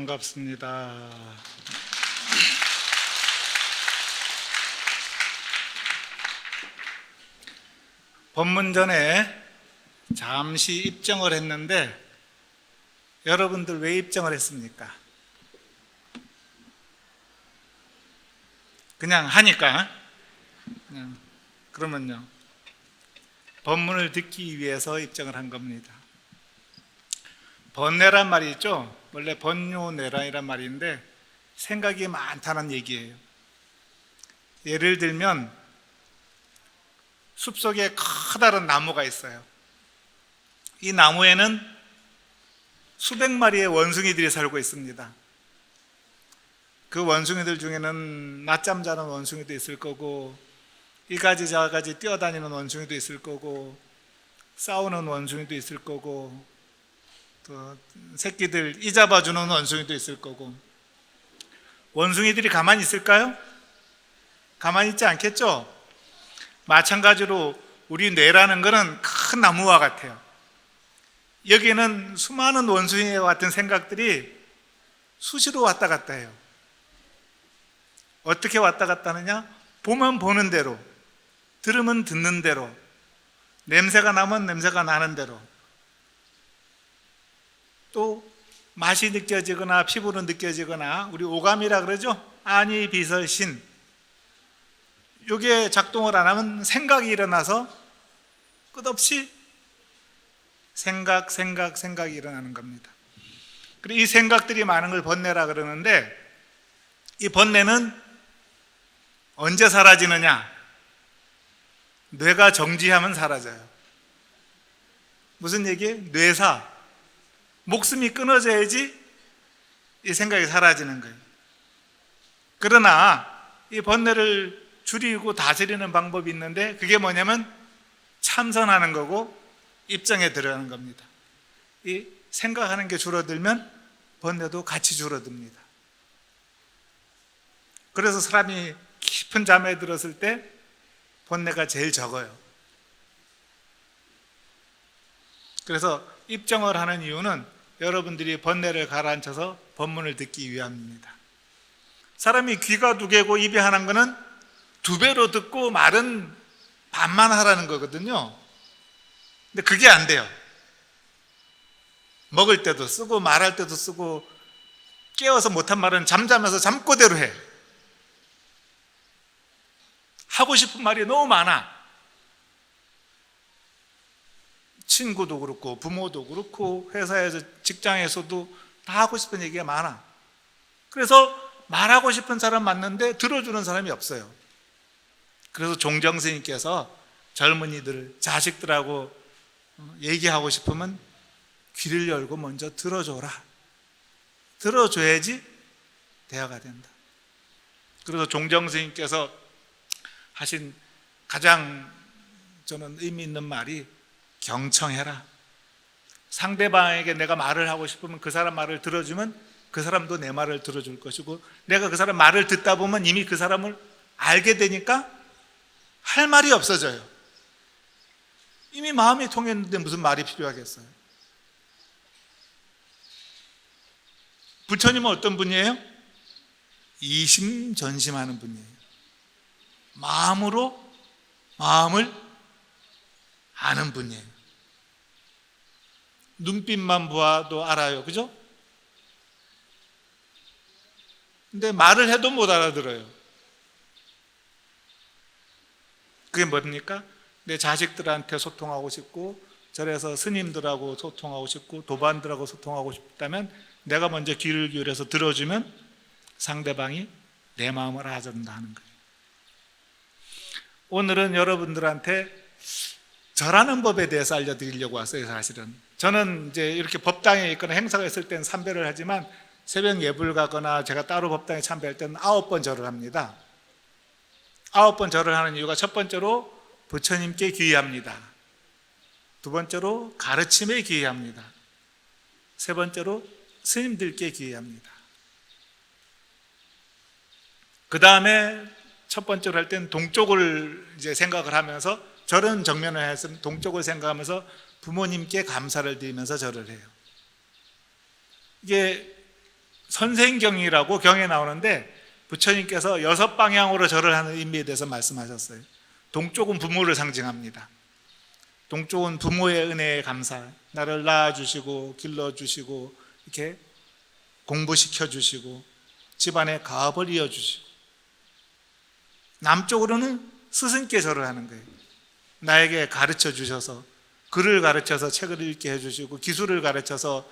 반갑습니다. 법문 전에 잠시 입정을 했는데 여러분들 왜 입정을 했습니까? 그냥 하니까 그냥 그러면요 법문을 듣기 위해서 입정을 한 겁니다. 번뇌란 말이 있죠. 원래 번요내란이란 말인데 생각이 많다는 얘기예요. 예를 들면 숲속에 커다란 나무가 있어요. 이 나무에는 수백 마리의 원숭이들이 살고 있습니다. 그 원숭이들 중에는 낮잠 자는 원숭이도 있을 거고 이가지 저가지 뛰어다니는 원숭이도 있을 거고 싸우는 원숭이도 있을 거고 또 새끼들 이 잡아주는 원숭이도 있을 거고 원숭이들이 가만히 있을까요? 가만히 있지 않겠죠? 마찬가지로 우리 뇌라는 것은 큰 나무와 같아요. 여기에는 수많은 원숭이와 같은 생각들이 수시로 왔다 갔다 해요. 어떻게 왔다 갔다 하느냐? 보면 보는 대로, 들으면 듣는 대로, 냄새가 나면 냄새가 나는 대로, 또 맛이 느껴지거나 피부로 느껴지거나 우리 오감이라 그러죠. 아니 비설신. 이게 작동을 안 하면 생각이 일어나서 끝없이 생각, 생각, 생각이 일어나는 겁니다. 그리고 이 생각들이 많은 걸 번뇌라 그러는데 이 번뇌는 언제 사라지느냐? 뇌가 정지하면 사라져요. 무슨 얘기예요? 뇌사. 목숨이 끊어져야지 이 생각이 사라지는 거예요. 그러나 이 번뇌를 줄이고 다스리는 방법이 있는데 그게 뭐냐면 참선하는 거고 입장에 들어가는 겁니다. 이 생각하는 게 줄어들면 번뇌도 같이 줄어듭니다. 그래서 사람이 깊은 잠에 들었을 때 번뇌가 제일 적어요. 그래서 입정을 하는 이유는 여러분들이 번뇌를 가라앉혀서 법문을 듣기 위함입니다. 사람이 귀가 두 개고 입이 하나인 거는 두 배로 듣고 말은 반만 하라는 거거든요. 근데 그게 안 돼요. 먹을 때도 쓰고 말할 때도 쓰고 깨워서 못한 말은 잠자면서 잠꼬대로 해. 하고 싶은 말이 너무 많아. 친구도 그렇고 부모도 그렇고 회사에서 직장에서도 다 하고 싶은 얘기가 많아. 그래서 말하고 싶은 사람 맞는데 들어주는 사람이 없어요. 그래서 종정 스님께서 젊은이들, 자식들하고 얘기하고 싶으면 귀를 열고 먼저 들어줘라. 들어줘야지 대화가 된다. 그래서 종정 스님께서 하신 가장 저는 의미 있는 말이 경청해라. 상대방에게 내가 말을 하고 싶으면 그 사람 말을 들어주면 그 사람도 내 말을 들어줄 것이고 내가 그 사람 말을 듣다 보면 이미 그 사람을 알게 되니까 할 말이 없어져요. 이미 마음이 통했는데 무슨 말이 필요하겠어요? 부처님은 어떤 분이에요? 이심전심하는 분이에요. 마음으로 마음을 아는 분이에요. 눈빛만 보아도 알아요. 그죠? 근데 말을 해도 못 알아들어요. 그게 뭡니까? 내 자식들한테 소통하고 싶고, 절에서 스님들하고 소통하고 싶고, 도반들하고 소통하고 싶다면, 내가 먼저 귀를 기울여서 들어주면 상대방이 내 마음을 알아준다 하는 거예요. 오늘은 여러분들한테 절하는 법에 대해서 알려드리려고 왔어요, 사실은. 저는 이제 이렇게 법당에 있거나 행사가 있을 때는 삼배를 하지만 새벽 예불 가거나 제가 따로 법당에 참배할 때는 아홉 번 절을 합니다. 아홉 번 절을 하는 이유가 첫 번째로 부처님께 귀의합니다. 두 번째로 가르침에 귀의합니다. 세 번째로 스님들께 귀의합니다. 그 다음에 첫 번째로 할 때는 동쪽을 이제 생각을 하면서 절은 정면을 해서 동쪽을 생각하면서 부모님께 감사를 드리면서 절을 해요. 이게 선생경이라고 경에 나오는데 부처님께서 여섯 방향으로 절을 하는 의미에 대해서 말씀하셨어요. 동쪽은 부모를 상징합니다. 동쪽은 부모의 은혜에 감사, 나를 낳아주시고 길러주시고 이렇게 공부시켜 주시고 집안에 가업을 이어주시고 남쪽으로는 스승께 절을 하는 거예요. 나에게 가르쳐 주셔서 글을 가르쳐서 책을 읽게 해주시고 기술을 가르쳐서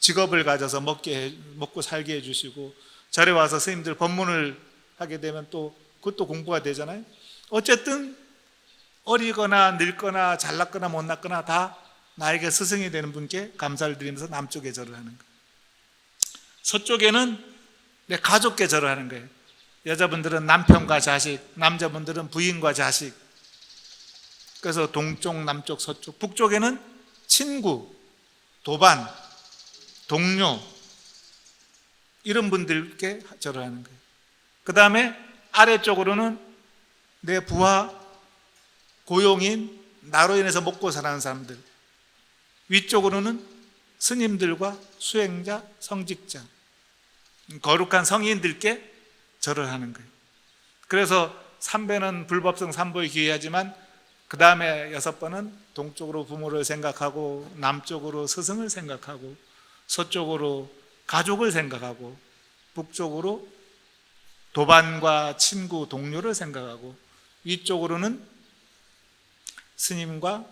직업을 가져서 먹게 해- 먹고 살게 해주시고 절에 와서 스님들 법문을 하게 되면 또 그것도 공부가 되잖아요. 어쨌든 어리거나 늙거나 잘났거나 못났거나 다 나에게 스승이 되는 분께 감사를 드리면서 남쪽에 절을 하는 거예요. 서쪽에는 내 가족께 절을 하는 거예요. 여자분들은 남편과 자식, 남자분들은 부인과 자식. 그래서 동쪽, 남쪽, 서쪽, 북쪽에는 친구, 도반, 동료 이런 분들께 절을 하는 거예요. 그 다음에 아래쪽으로는 내 부하, 고용인, 나로 인해서 먹고 사는 사람들. 위쪽으로는 스님들과 수행자, 성직자, 거룩한 성인들께 절을 하는 거예요. 그래서 삼배는 불법성 삼보에 기회하지만 그 다음에 여섯 번은 동쪽으로 부모를 생각하고 남쪽으로 스승을 생각하고 서쪽으로 가족을 생각하고 북쪽으로 도반과 친구, 동료를 생각하고 위쪽으로는 스님과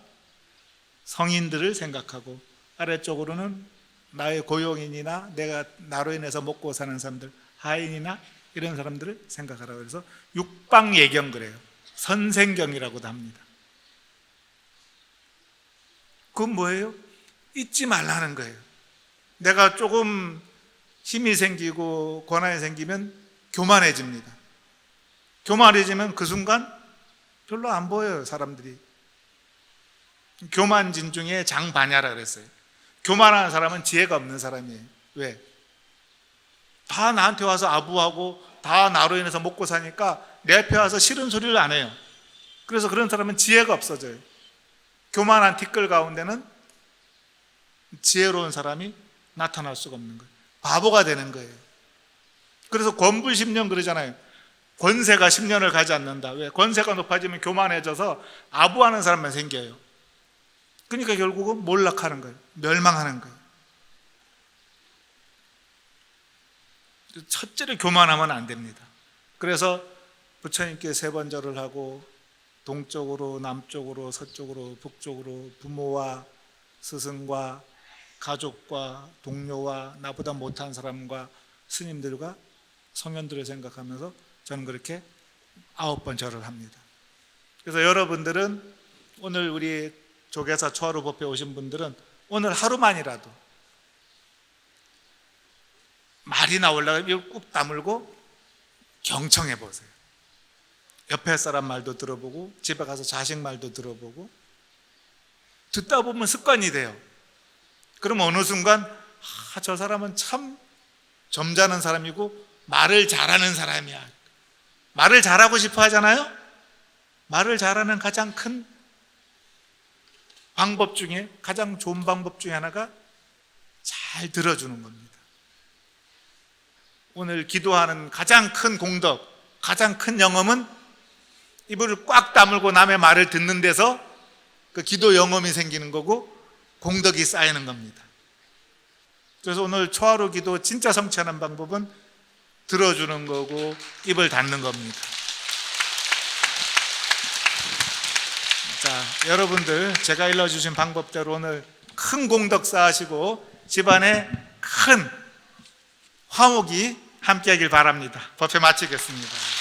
성인들을 생각하고 아래쪽으로는 나의 고용인이나 내가 나로 인해서 먹고 사는 사람들, 하인이나 이런 사람들을 생각하라고 해서 육방예경 그래요. 선생경이라고도 합니다. 그건 뭐예요? 잊지 말라는 거예요. 내가 조금 힘이 생기고 권한이 생기면 교만해집니다. 교만해지면 그 순간 별로 안 보여요, 사람들이. 교만진 중에 장반야라 그랬어요. 교만한 사람은 지혜가 없는 사람이에요. 왜? 다 나한테 와서 아부하고 다 나로 인해서 먹고 사니까 내 앞에 와서 싫은 소리를 안 해요. 그래서 그런 사람은 지혜가 없어져요. 교만한 티끌 가운데는 지혜로운 사람이 나타날 수가 없는 거예요. 바보가 되는 거예요. 그래서 권불 10년 그러잖아요. 권세가 10년을 가지 않는다. 왜? 권세가 높아지면 교만해져서 아부하는 사람만 생겨요. 그러니까 결국은 몰락하는 거예요. 멸망하는 거예요. 첫째로 교만하면 안 됩니다. 그래서 부처님께 세 번 절을 하고 동쪽으로 남쪽으로 서쪽으로 북쪽으로 부모와 스승과 가족과 동료와 나보다 못한 사람과 스님들과 성현들을 생각하면서 저는 그렇게 아홉 번 절을 합니다. 그래서 여러분들은 오늘 우리 조계사 초하루 법회 오신 분들은 오늘 하루만이라도 말이 입을 꾹 다물고 경청해 보세요. 옆에 사람 말도 들어보고 집에 가서 자식 말도 들어보고 듣다 보면 습관이 돼요. 그럼 어느 순간 아, 저 사람은 참 점잖은 사람이고 말을 잘하는 사람이야. 말을 잘하고 싶어 하잖아요. 말을 잘하는 가장 큰 방법 중에 가장 좋은 방법 중에 하나가 잘 들어주는 겁니다. 오늘 기도하는 가장 큰 공덕, 가장 큰 영험은 입을 꽉 다물고 남의 말을 듣는 데서 그 기도 영험이 생기는 거고 공덕이 쌓이는 겁니다. 그래서 오늘 초하루 기도 진짜 성취하는 방법은 들어주는 거고 입을 닫는 겁니다. 자, 여러분들 제가 일러주신 방법대로 오늘 큰 공덕 쌓으시고 집안에 큰 화목이 함께하길 바랍니다. 법회 마치겠습니다.